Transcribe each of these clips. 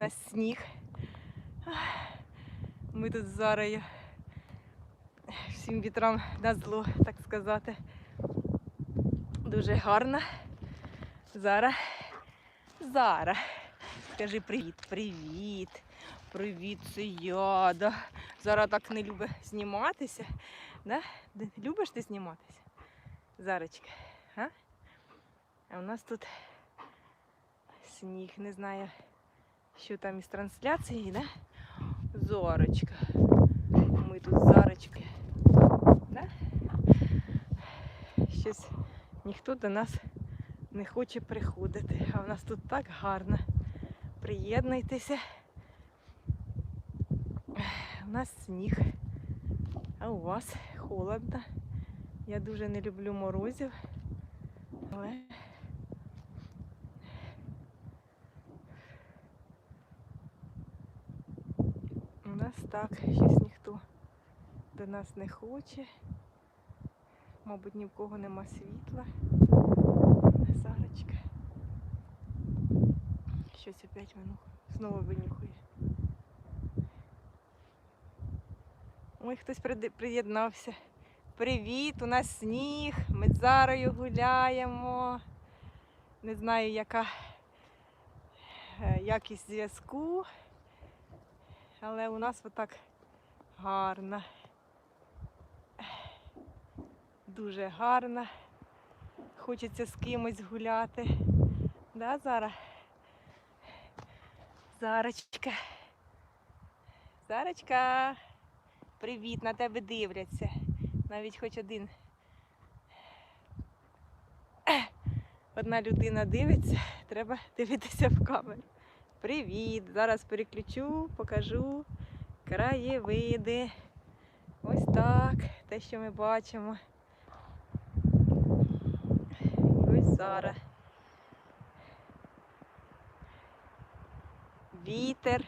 нас сніг. Ми тут з Зарою всім вітрам на зло, так сказати. Дуже гарно. Зара. Зара. Скажи привіт, привіт. Привіт, це я. Да? Зара так не любить зніматися. Да? Любиш ти зніматися? Зарочка. А? а у нас тут сніг, не знаю, що там із трансляції, да? Зорочка. Ми тут з Зарочкою. Да? Щось ніхто до нас не хоче приходити. А в нас тут так гарно. Приєднуйтеся. У нас сніг, а у вас холодно. Я дуже не люблю морозів, але у нас так, щось ніхто до нас не хоче. Мабуть, ні в кого нема світла. Сарочка. Щось опять воно знову винюхує. Ой, хтось приєднався. Привіт, у нас сніг. Ми з Зарою гуляємо. Не знаю, яка е, якість зв'язку. Але у нас отак гарно. Дуже гарно. Хочеться з кимось гуляти. Да, Зара? Зарочка. Зарочка. Привіт, на тебе дивляться. Навіть хоч один. Одна людина дивиться, треба дивитися в камеру. Привіт! Зараз переключу, покажу краєвиди. Ось так, те, що ми бачимо. Ось зараз. Вітер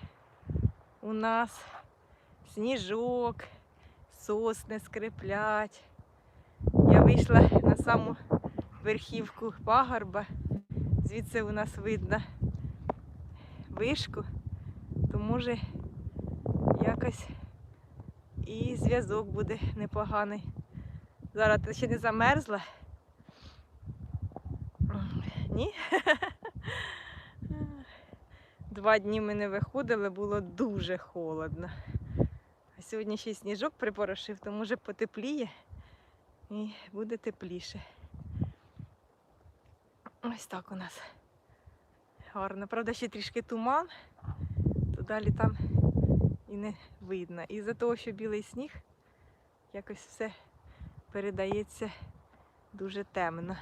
у нас, сніжок, сосни скриплять. Я вийшла на саму верхівку пагорба. Звідси у нас видно вишку, то може якось і зв'язок буде непоганий. Зараз ти ще не замерзла? Ні? Два дні ми не виходили, було дуже холодно. А сьогодні ще й сніжок припорошив, то може потепліє і буде тепліше. Ось так у нас. Гарно. Правда, ще трішки туман, то далі там і не видно. І за того, що білий сніг, якось все передається дуже темно.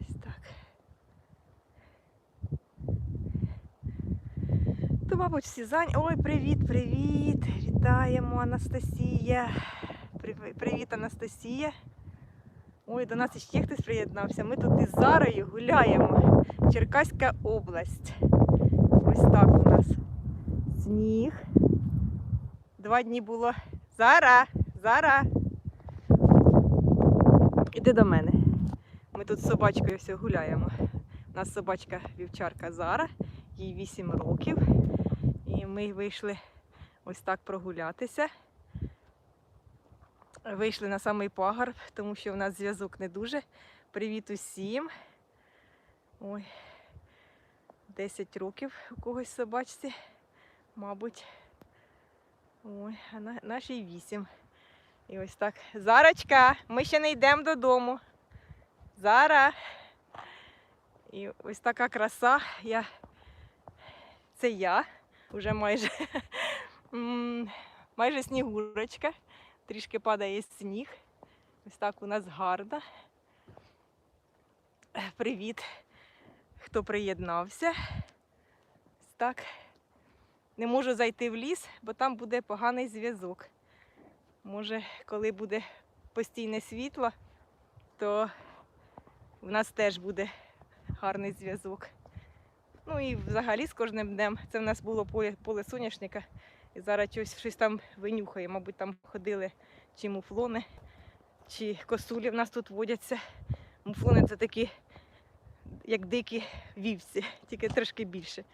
Ось так. То, мабуть, всі зайняті. Ой, привіт, привіт! Вітаємо, Анастасія. Прив- Привіт, Анастасія. Ой, до нас ще хтось приєднався. Ми тут із Зарою гуляємо. Черкаська область. Ось так у нас. Сніг. Два дні було. Зара! Зара! Іди до мене. Ми тут з собачкою все гуляємо. У нас собачка вівчарка Зара, їй 8 років. І ми вийшли ось так прогулятися. Вийшли на самий пагорб, тому що в нас зв'язок не дуже. Привіт усім. Ой, 10 років у когось собачці, мабуть. Ой, а на, нашій 8. І ось так. Зарочка, ми ще не йдемо додому. Зара. І ось така краса. Я... Це я. Уже майже, майже снігурочка трішки падає сніг. Ось так у нас гарно. Привіт, хто приєднався. Ось так. Не можу зайти в ліс, бо там буде поганий зв'язок. Може, коли буде постійне світло, то в нас теж буде гарний зв'язок. Ну і взагалі з кожним днем це в нас було поле, поле соняшника. І зараз щось, щось там винюхає. Мабуть, там ходили чи муфлони, чи косулі в нас тут водяться. Муфлони це такі як дикі вівці, тільки трошки більше.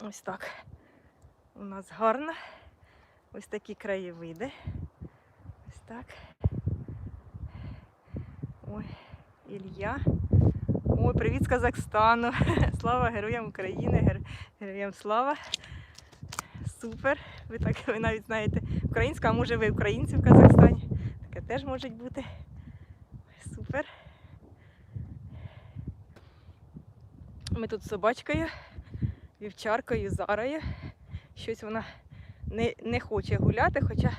Ось так. У нас гарно. Ось такі краєвиди. Ось так. Ой, Ілля. Ой, привіт з Казахстану. Слава героям України, героям слава. Супер. Ви так ви навіть знаєте українську, а може ви українці в Казахстані. Таке теж може бути. Супер. Ми тут з собачкою, вівчаркою, зарою. Щось вона не, не хоче гуляти, хоча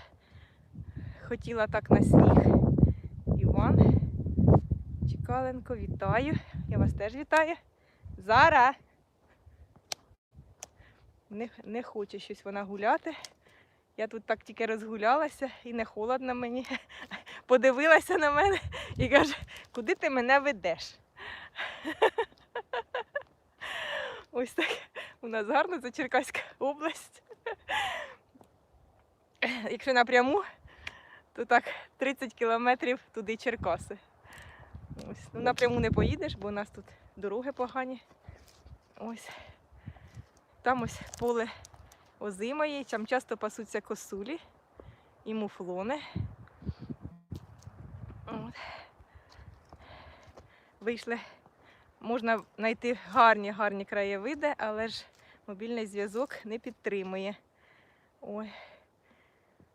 хотіла так на сніг. Іван Чекаленко, вітаю. Я вас теж вітаю. Зара. Не, не хоче щось вона гуляти. Я тут так тільки розгулялася і не холодно мені. Подивилася на мене і каже, куди ти мене ведеш? Ось так у нас гарно, це Черкаська область. Якщо напряму, то так 30 кілометрів туди Черкаси. Ось. Ну, напряму не поїдеш, бо у нас тут дороги погані. Ось. Там ось поле озимої, там часто пасуться косулі і муфлони. От. Вийшли. Можна знайти гарні гарні краєвиди, але ж мобільний зв'язок не підтримує. Ой,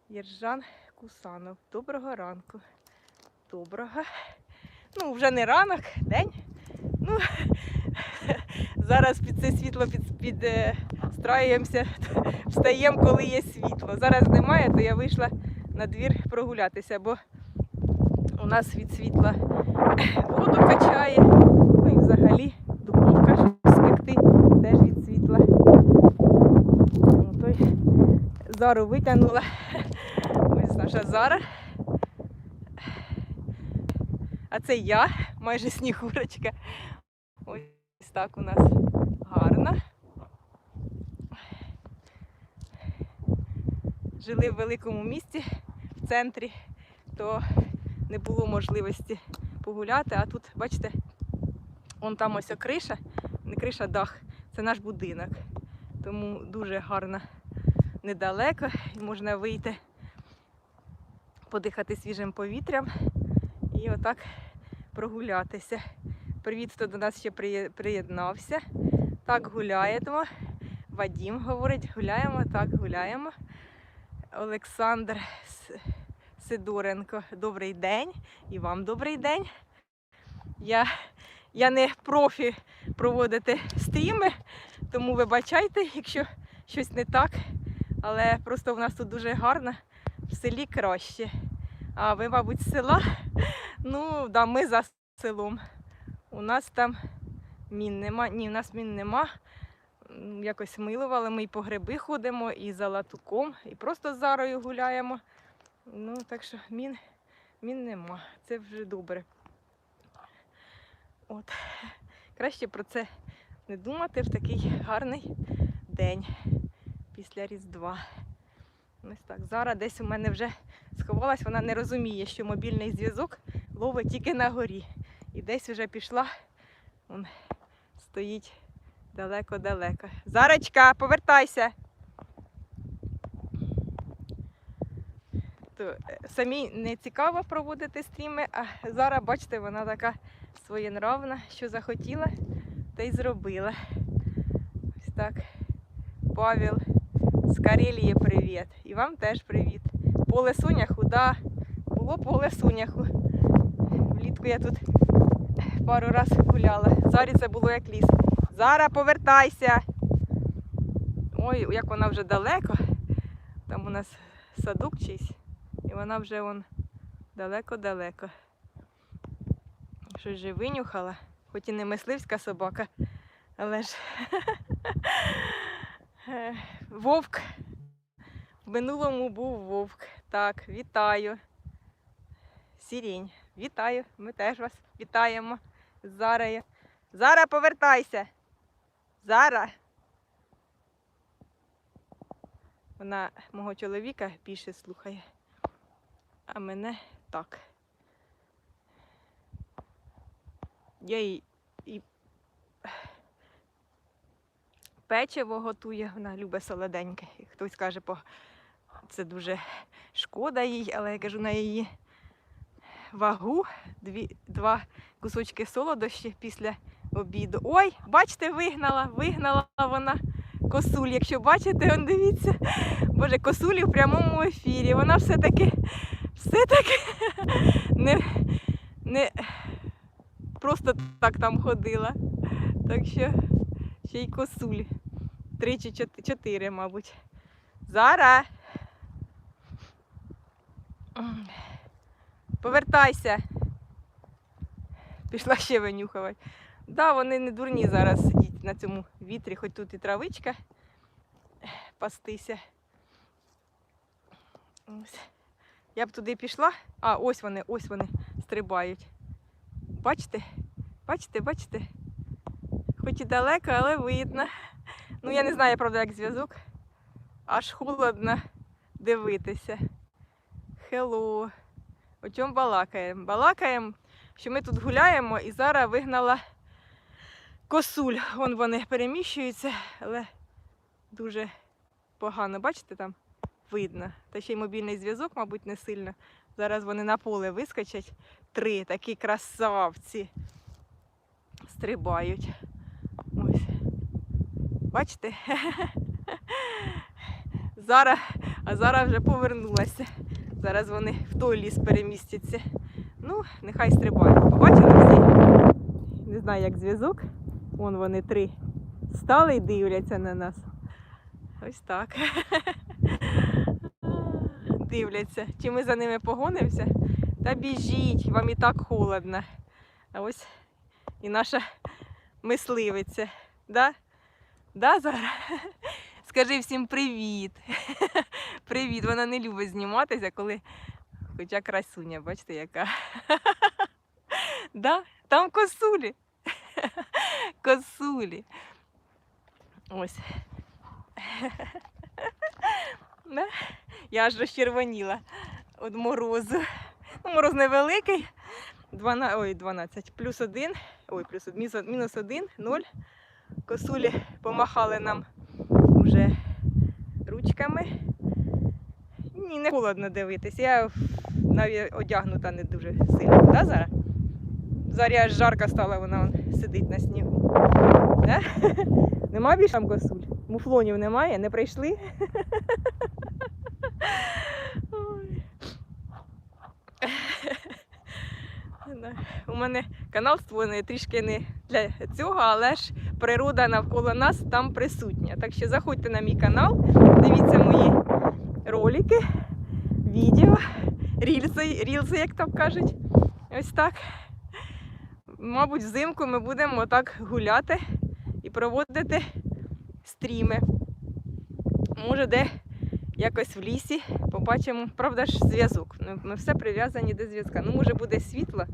Єржан Кусанов. Доброго ранку. Доброго. Ну, вже не ранок, день. Ну, зараз під це світло під, е, встаємо, коли є світло. Зараз немає, то я вийшла на двір прогулятися, бо у нас від світла воду качає. Ну і взагалі духовка щось спекти теж від світла. Той зару витягнула. Ось наша зара. А це я, майже снігурочка. Ось так у нас гарно. Жили в великому місті в центрі, то не було можливості погуляти, а тут, бачите, вон там ось криша, не криша, дах. Це наш будинок. Тому дуже гарно недалеко і можна вийти, подихати свіжим повітрям і отак прогулятися. Привіт, хто до нас ще приєднався. Так гуляємо. Вадім говорить, гуляємо, так гуляємо. Олександр Сидоренко, добрий день. І вам добрий день. Я, я не профі проводити стріми, тому вибачайте, якщо щось не так. Але просто в нас тут дуже гарно, в селі краще. А ви, мабуть, з села? Ну, да, ми за селом. У нас там мін нема. Ні, у нас мін нема. Якось милували, ми і по гриби ходимо, і за латуком, і просто з зарою гуляємо. Ну, так що мін, мін нема. Це вже добре. От. Краще про це не думати в такий гарний день після Різдва. Ось так. Зараз десь у мене вже сховалась, вона не розуміє, що мобільний зв'язок ловить тільки на горі. І десь вже пішла, Вон, стоїть далеко-далеко. Зарочка, повертайся. То, е, самій не цікаво проводити стріми, а зараз, бачите, вона така своєнравна, що захотіла, та й зробила. Ось так. Павел з Карелії привіт. І вам теж привіт. Поле соняху, да. Було поле соняху. Влітку я тут пару раз гуляла. Зарі це було як ліс. Зара, повертайся. Ой, як вона вже далеко. Там у нас садок чийсь. І вона вже вон далеко-далеко. Щось же винюхала, хоч і не мисливська собака, але ж вовк. В минулому був вовк. Так, вітаю. Сірінь, вітаю. Ми теж вас вітаємо з Зарою. Зара, повертайся. Зара. Вона мого чоловіка більше слухає, а мене так. Я їй і печиво готує, вона любить солоденьке. Хтось каже, по... це дуже шкода їй, але я кажу на її вагу дві, два кусочки солодощі після обіду. Ой, бачите, вигнала, вигнала вона косуль. Якщо бачите, он дивіться. Боже, косулі в прямому ефірі. Вона все-таки все-таки не, не просто так там ходила. Так що ще й косуль. Три чи чотири, мабуть. Зара. Повертайся. Пішла ще винюхувати. Да, вони не дурні зараз сидіть на цьому вітрі, хоч тут і травичка пастися. Ось. Я б туди пішла. А, ось вони, ось вони стрибають. Бачите? Бачите, бачите? Хоч і далеко, але видно. Ну, я не знаю, правда, як зв'язок. Аж холодно дивитися. Хелло. О чому балакаємо? Балакаємо, що ми тут гуляємо і зараз вигнала косуль. Вон вони переміщуються, але дуже погано. Бачите там? Видно. Та ще й мобільний зв'язок, мабуть, не сильно. Зараз вони на поле вискочать. Три такі красавці. Стрибають. Ось. Бачите? Зараз, а зараз вже повернулася. Зараз вони в той ліс перемістяться. Ну, нехай стрибають. Побачили всі? Не знаю, як зв'язок. Вон вони три стали і дивляться на нас. Ось так. Дивляться. Чи ми за ними погонимося? Та біжіть, вам і так холодно. А ось і наша мисливиця. Да? Да, Зара? Скажи всім привіт. Привіт. Вона не любить зніматися, коли хоча красуня, бачите, яка. Да? Там косулі. Косулі. Ось. Да? Я аж розчервоніла від морозу. Ну, мороз невеликий. 12, ой, 12, плюс один, ой, плюс один, мінус- мінус один, ноль. Косулі помахали нам уже ручками. Не холодно дивитись. Я навіть одягнута не дуже сильно. Да, Зара? Зарі аж жарко стало, вона сидить на снігу. Да? Нема більше там косуль? Муфлонів немає, не прийшли. У мене канал створений трішки не для цього, але ж природа навколо нас там присутня. Так що заходьте на мій канал, дивіться мої ролики, відео, рілси, рілси, як там кажуть. Ось так. Мабуть, взимку ми будемо так гуляти і проводити стріми. Може, де якось в лісі побачимо, правда ж, зв'язок. Ну, Ми все прив'язані до зв'язка. Ну, може, буде світло,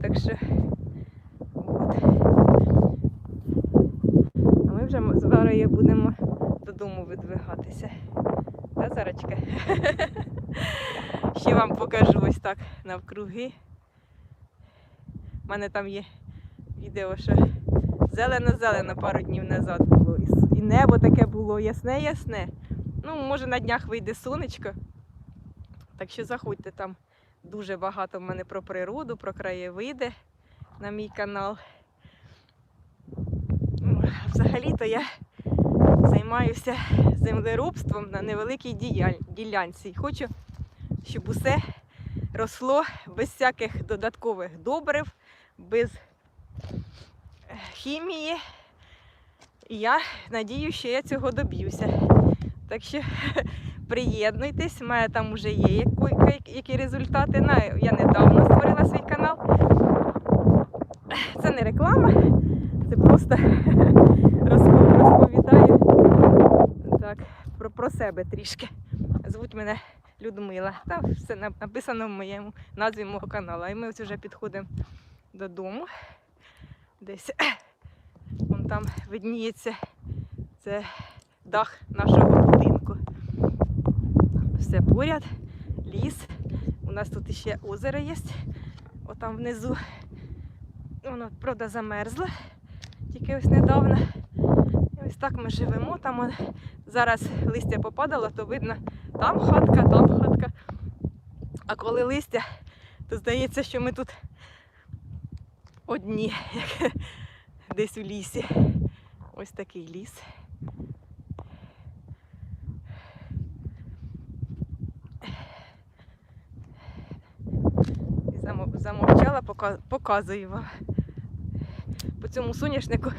так що. От. А ми вже з Варою будемо додому видвигатися. Та, Зарочка? Ще вам покажу ось так навкруги. У мене там є відео, що зелено-зелено пару днів назад було. І небо таке було ясне-ясне. Ну, може, на днях вийде сонечко. Так що заходьте там дуже багато в мене про природу, про краєвиди на мій канал. Взагалі-то я займаюся землеробством на невеликій ділянці. І хочу, щоб усе росло без всяких додаткових добрив, без е, хімії. І я надію, що я цього доб'юся. Так що приєднуйтесь, у мене там вже є які- результати. Я недавно створила свій канал. Це не реклама, це просто розпо- розповідаю так, про, про себе трішки. Звуть мене Людмила. Та все написано в моєму назві мого каналу. І ми ось вже підходимо додому. Десь вон там видніється це дах нашого будинку. Все поряд, ліс. У нас тут ще озеро є. Отам внизу. Воно, правда, замерзло тільки ось недавно. Ось так ми живемо. Там зараз листя попадало, то видно там хатка, там хатка. А коли листя, то здається, що ми тут одні, як десь у лісі. Ось такий ліс. Замовчала, показую вам. По цьому соняшнику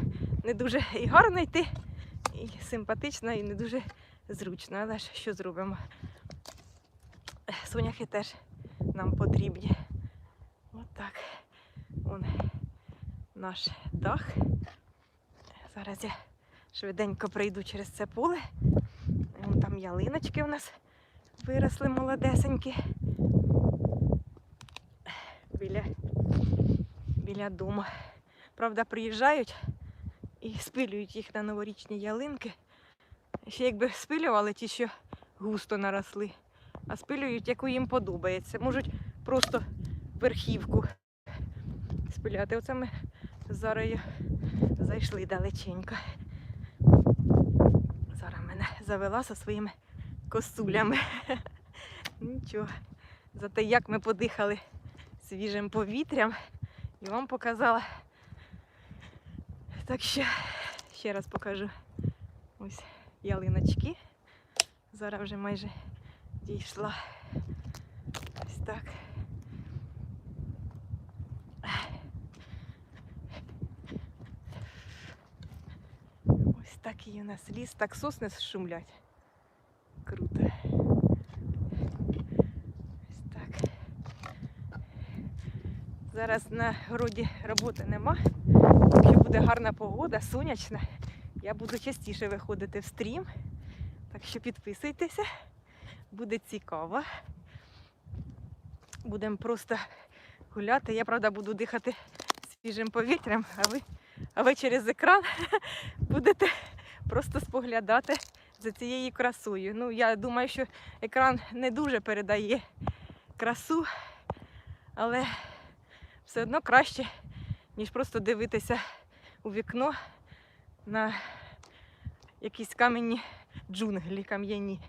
не дуже і гарно йти, і симпатично, і не дуже зручно. Але ж що зробимо? Соняхи теж нам потрібні. От так. Вон наш дах. Зараз я швиденько прийду через це поле. Вон там ялиночки у нас виросли молодесенькі. Біля, біля дому. Правда, приїжджають і спилюють їх на новорічні ялинки. Ще якби спилювали ті, що густо наросли, а спилюють, яку їм подобається. Можуть просто верхівку спиляти. Оце ми зараз зайшли далеченько. Зараз мене завела зі своїми косулями. Нічого. Зате як ми подихали свіжим повітрям і вам показала. Так що ще раз покажу ось ялиночки. Зараз вже майже дійшла. Ось так. Ось такий у нас ліс, так сосни шумлять. Круто. Ось так. Зараз на городі роботи нема. Якщо буде гарна погода, сонячна, я буду частіше виходити в стрім. Так що підписуйтеся, буде цікаво. Будемо просто гуляти. Я, правда, буду дихати свіжим повітрям, а ви, а ви через екран будете просто споглядати за цією красою. Ну, я думаю, що екран не дуже передає красу, але все одно краще, ніж просто дивитися у вікно на якісь кам'яні джунглі кам'яні.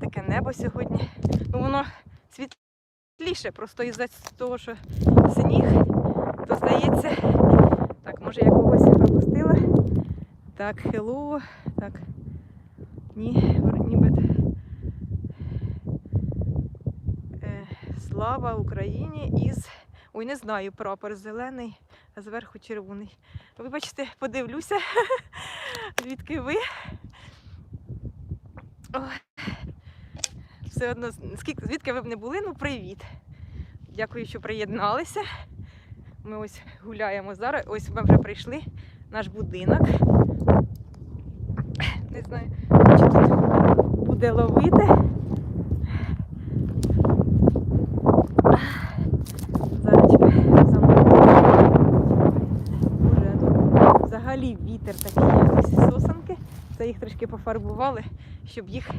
Таке небо сьогодні. Ну, воно світліше, просто із-за того, що сніг, то здається, так, може я когось пропустила. Так, хеллоу, так. Ні, ніби. Е, слава Україні із. Ой, не знаю, прапор зелений, а зверху червоний. Вибачте, подивлюся, звідки ви. Ой. Все одно, скільки, звідки ви б не були, ну привіт. Дякую, що приєдналися. Ми ось гуляємо зараз. Ось ми вже прийшли наш будинок. Не знаю, чи тут буде ловити. Зараз чекай, замовлю. Боже, а тут вітер такий. Ось сосанки. Це їх трішки пофарбували, щоб їх,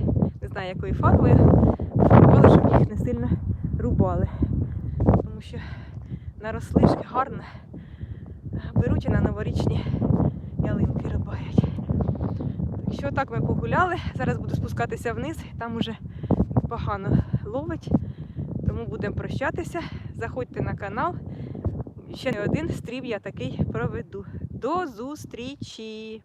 не знаю якою фарбою, фарбували, щоб їх не сильно рубали. Тому що наросли ж гарно. Беруть і на новорічні ялинки рубають. Так що так ми погуляли. Зараз буду спускатися вниз, там уже погано ловить. Тому будемо прощатися. Заходьте на канал. Ще не один стрім я такий проведу. До зустрічі!